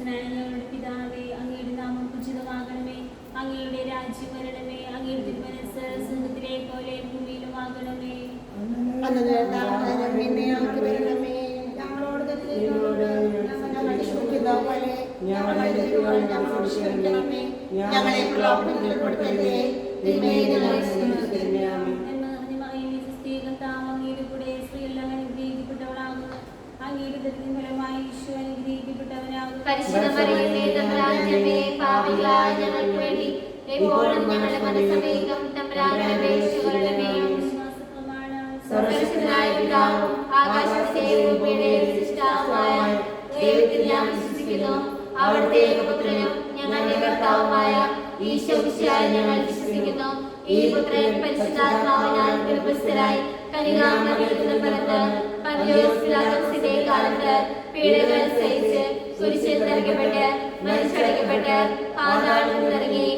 സ്വർഗസ്ഥനായ ഞങ്ങളുടെ പിതാവേ അങ്ങയുടെ നാമം ഉചിതമാകണമേ. അങ്ങയുടെ രാജ്യം വരണമേ. അങ്ങയുടെ തിരുമനസ് സ്വർഗത്തിലെ പോലെ ഭൂമിയിലും ആകണമേ. ഞങ്ങളോട് പോലെ ഞങ്ങളെ ഞങ്ങളെ എപ്പോഴും ഞങ്ങളുടെ മനസ്സമേകം മേലും വിശ്വാസപ്രമാണം സർവശക്തനായ പിതാവും ആകാശത്തെയും ഭൂമിയുടെയും സൃഷ്ടാവുമായ ദൈവത്തിൽ ഞാൻ വിശ്വസിക്കുന്നു. അവിടുത്തെ ഏകപുത്രനും ഞങ്ങളുടെ കർത്താവുമായ ഈശോ മിശിഹായി ഞങ്ങൾ വിശ്വസിക്കുന്നു. ഈ പുത്രൻ പരിശുദ്ധാത്മാവിനാൽ ഗർഭസ്ഥരായി കനികാമറിയത്തിൽ പിറന്ന് പന്തിയോസ് കാലത്ത് പീഡകൾ കുരിശിൽ തറയ്ക്കപ്പെട്ട് മരിച്ചടയ്ക്കപ്പെട്ട് പാതാളത്തിൽ ഇറങ്ങി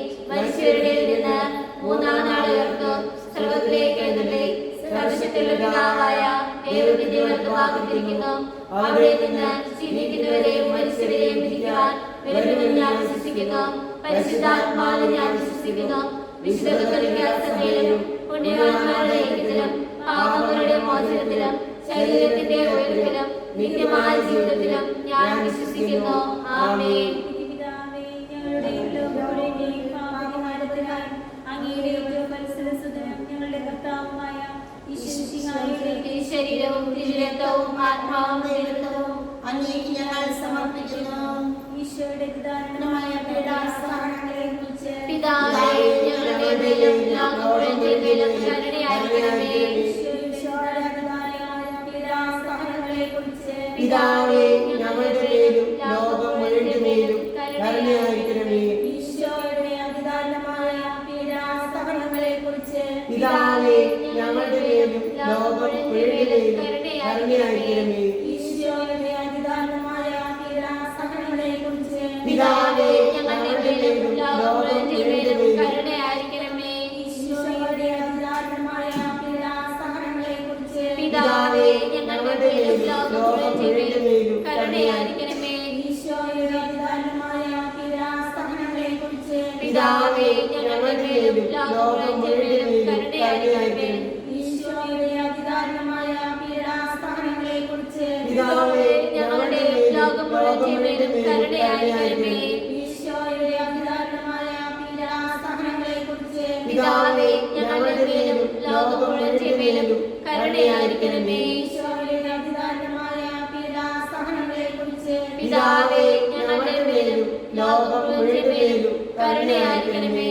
നിന്ന് മൂന്നാം നാൾ ഉയർന്നു. സർവത്തിലേക്ക് എഴുന്നള്ളി. സർവശക്തിയുള്ള പിതാവായ ദൈവത്തിന്റെ വലതുഭാഗത്തിരിക്കുന്നു അവിടെ നിന്ന് ജീവിക്കുന്നവരെയും മരിച്ചവരെയും വിധിക്കുവാൻ വരുമെന്ന് ഞാൻ വിശ്വസിക്കുന്നു പരിശുദ്ധാത്മാവിൽ ഞാൻ വിശ്വസിക്കുന്നു വിശുദ്ധ സഭയിലും പുണ്യവാന്മാരുടെ മോചനത്തിലും ശരീരത്തിന്റെ നിത്യമായ ജീവിതത്തിലും ഞാൻ വിശ്വസിക്കുന്നു. ആമേൻ. ശരീരവും തിരുരക്തവും ആത്മാവും ദൈവത്വവും അങ്ങേക്ക് ഞങ്ങൾ സമർപ്പിക്കുന്നു. ഈശോയുടെ ദാരുണമായ പീഡാസഹനങ്ങളെ കുറിച്ച് പിതാവേ ഞങ്ങളുടെ മേലും ഞങ്ങളുടെ മേലും പിതാവേ ഞങ്ങളുടെ മേലും ലോകം മുഴുവന്റെ മേലും കരുണയായിരിക്കണമേ പിതാവേ ഞങ്ങളുടെ മേലും ലോകം മുഴുവന്റെ മേലും കരുണയായിരിക്കണമേ മേലും പിതാവേ ഞങ്ങളുടെ ലോകം കരുണയായിരിക്കണമേ. കുറിച്ച് പിതാവേ ഞങ്ങളുടെ മേലും ലോകം മുഴുവന്റെ മേലും കരുണയായിരിക്കണമേ. പിതാവേ ഞങ്ങളുടെ മേലും ലോകം മേലും കരുണയായിരിക്കണമേ.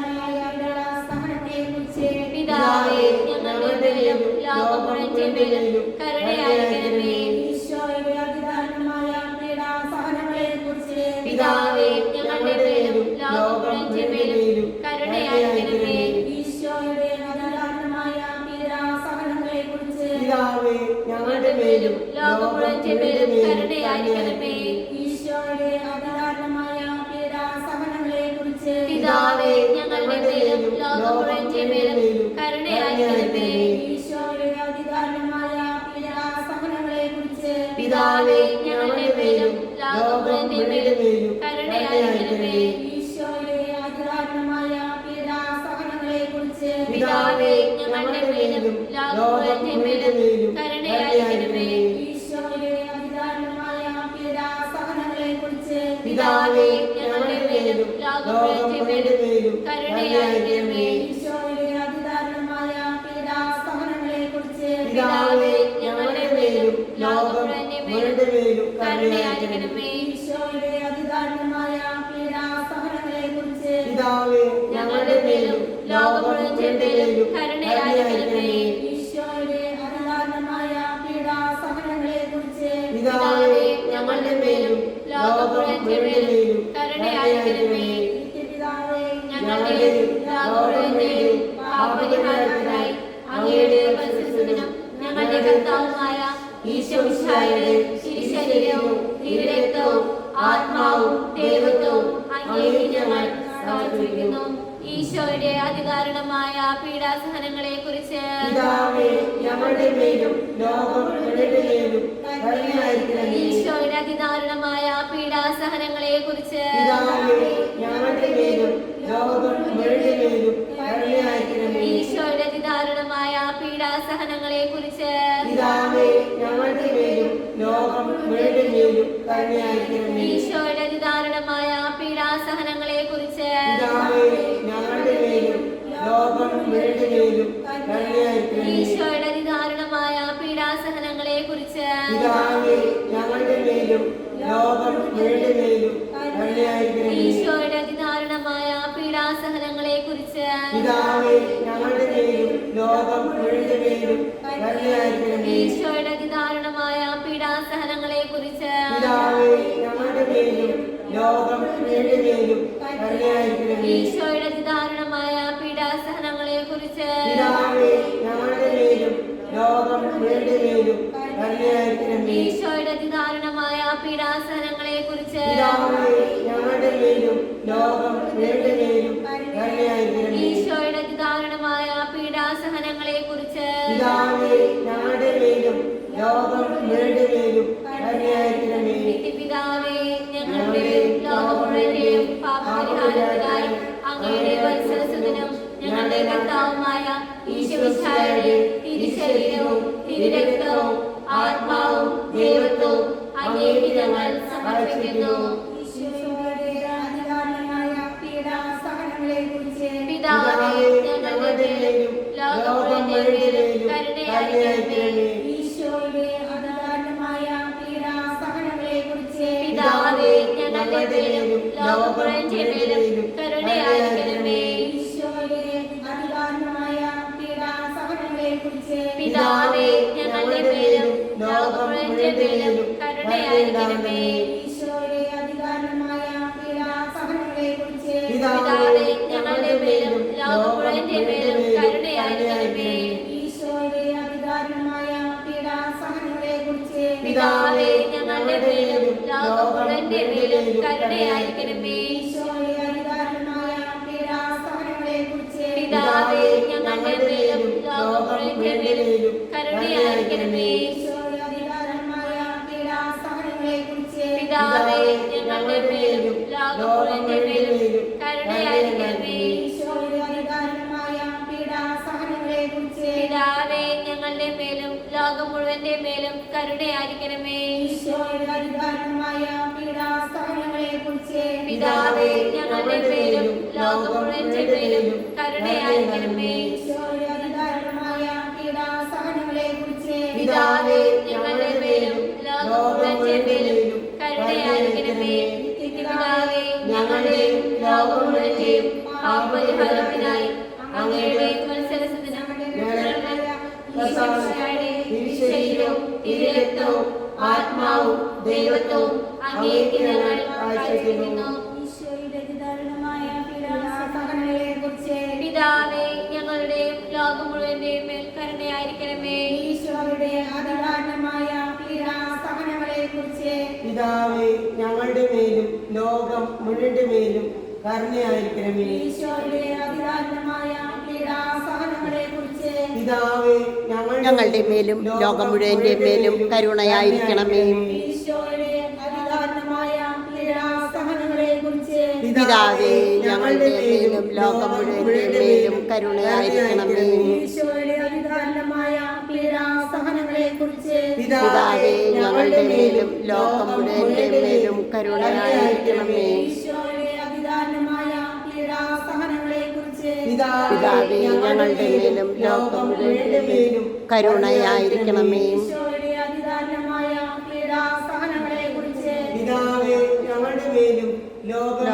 മുഴുവന്റെ മേലും കരുണയായിരിക്കണമേ. ഈശോയുടെ അതിദാരുണമായ പീഡാസഹനങ്ങളെ കുറിച്ച് പിതാവേ ഞങ്ങളുടെ മേലും ലോകം മുഴുവന്റെ മേലും കരുണയായിരിക്കണമേ. ഈശോയുടെ അതിദാരുണമായ പീഡാസഹനങ്ങളെ കുറിച്ച് പിതാവേ ഞങ്ങളുടെ മേലും ലോകം മുഴുവന്റെ മേലും കരുണയായിരിക്കണമേ. ഈശോയുടെ അതിദാരുണമായ പീഡാസഹനങ്ങളെ കുറിച്ച് പിതാവേ ഞങ്ങളുടെ മേലും ലോകം മുഴുവന്റെ മേലും കരുണയായിരിക്കണമേ. ലോകം കർത്താവുമായ ഈശോമിശിഹായുടെ തിരുശരീരവും തിരുരക്തവും ആത്മാവും ദൈവത്വവും സമർപ്പിക്കുന്നു. ഈശോയുടെ അതികാരണമായ പീഡാസഹനങ്ങളെ കുറിച്ച് പിതാവേ ഞങ്ങളുടെ മേലും ലോകം മുഴുവന്റെ മേലും കരുണയായിരിക്കണമേ. ഈശോയുടെ അതിദാരുണമായ പീഡാസഹനങ്ങളെ കുറിച്ച് ഞങ്ങളുടെ മേലും ലോകം ഈശോയുടെ അതിദാരുണമായ പീഡാസഹനങ്ങളെ കുറിച്ച് ഈശോയുടെ അതിദാരുണമായ പീഡാസഹനങ്ങളെ കുറിച്ച് ഈശോയുടെ അതിദാരുണമായ പീഡാസഹനങ്ങളെ കുറിച്ച് ഈശോയുടെ അതിദാരുണമായ ലോകം മുഴുവന്റെ മേലും കരുണയായിരിക്കണമേ ഈശോയുടെ അതിദാരുണമായ പീഡാസഹനങ്ങളെ കുറിച്ച് പിതാവേ ഞങ്ങളുടെ മേലും ലോകം മുഴുവന്റെ മേലും കരുണയായിരിക്കണമേ ഈശോയുടെ അതിദാരുണമായ പീഡാസഹനങ്ങളെ കുറിച്ച് പിതാവേ ഞങ്ങളുടെ മേലും ലോകം മുഴുവന്റെ മേലും കരുണയായിരിക്കണമേ ഈശോയുടെ അതിദാരുണമായ പീഡാസഹനങ്ങളെ കുറിച്ച് പിതാവേ ഞങ്ങളുടെ മേലും ലോകം കരുണയായിരിക്കണമേ ഈശോയുടെ അതിദാരുണമായ പീഡാസഹനങ്ങളെക്കുറിച്ച് പിതാവേ ഞങ്ങളുടെ മേലും ലോകം മുഴുവന്റെയും കരുണയായിരിക്കണമേ. ഈശോയുടെ അതിദാരുണമായ പീഡാസഹനങ്ങളെക്കുറിച്ച് പിതാവേ ഞങ്ങളുടെ മേലും ലോകം മേലും കരുണയായിരിക്കണമേ. ഈശോയുടെ പിതാവേ ഞങ്ങളുടെ പേരും ലോകം മുഴുവന്റെ മേലും കരുണയായിരിക്കണമേ പിതാവേ ഞങ്ങളുടെ പേരും ലോകം മുഴുവന്റെ മേലും കരുണയായിരിക്കണമേ പിതാവേ ഞങ്ങളുടെയും ലോകം മുഴുവന്റെയും പാപപരിഹാരത്തിനായി അങ്ങയുടെ മത്സരസത്തിനും ശരീരവും തിരുരക്തവും ആത്മാവും ദൈവത്വവും ഞങ്ങൾ പിതാവേ ഞങ്ങളുടെയും ലോകം മുഴുവന്റെയും മേൽ കരുണയായിരിക്കണമേ ഈശോയുടെ അതിദാരുണമായ പീഡാസഹനങ്ങളെക്കുറിച്ച് പിതാവേ ഞങ്ങളുടെ മേലും ലോകം മുഴുവന്റെ മേലും കരുണയായിരിക്കണമേ. ഈശോയുടെ അതിദാരുണമായ പീഡാസഹനങ്ങളെക്കുറിച്ച് പിതാവേ ഞങ്ങളുടെ മേലും ലോകം മുഴുവന്റെ മേലും കരുണയായിരിക്കണമേ. പിതാവേ ഞങ്ങളുടെ മേലും ലോകം മുഴുവന്റെ മേലും കരുണയായിരിക്കണമേ. പിതാവേ ഞങ്ങളുടെ മേലും ലോകം മുഴുവന്റെ മേലും കരുണയായിരിക്കണമേ. പിതാവേ ഞങ്ങളുടെ മേലും ലോകം മുഴുവന്റെ മേലും കരുണയായിരിക്കണമേ. പിതാവേ ഞങ്ങളുടെ മേലും ലോകം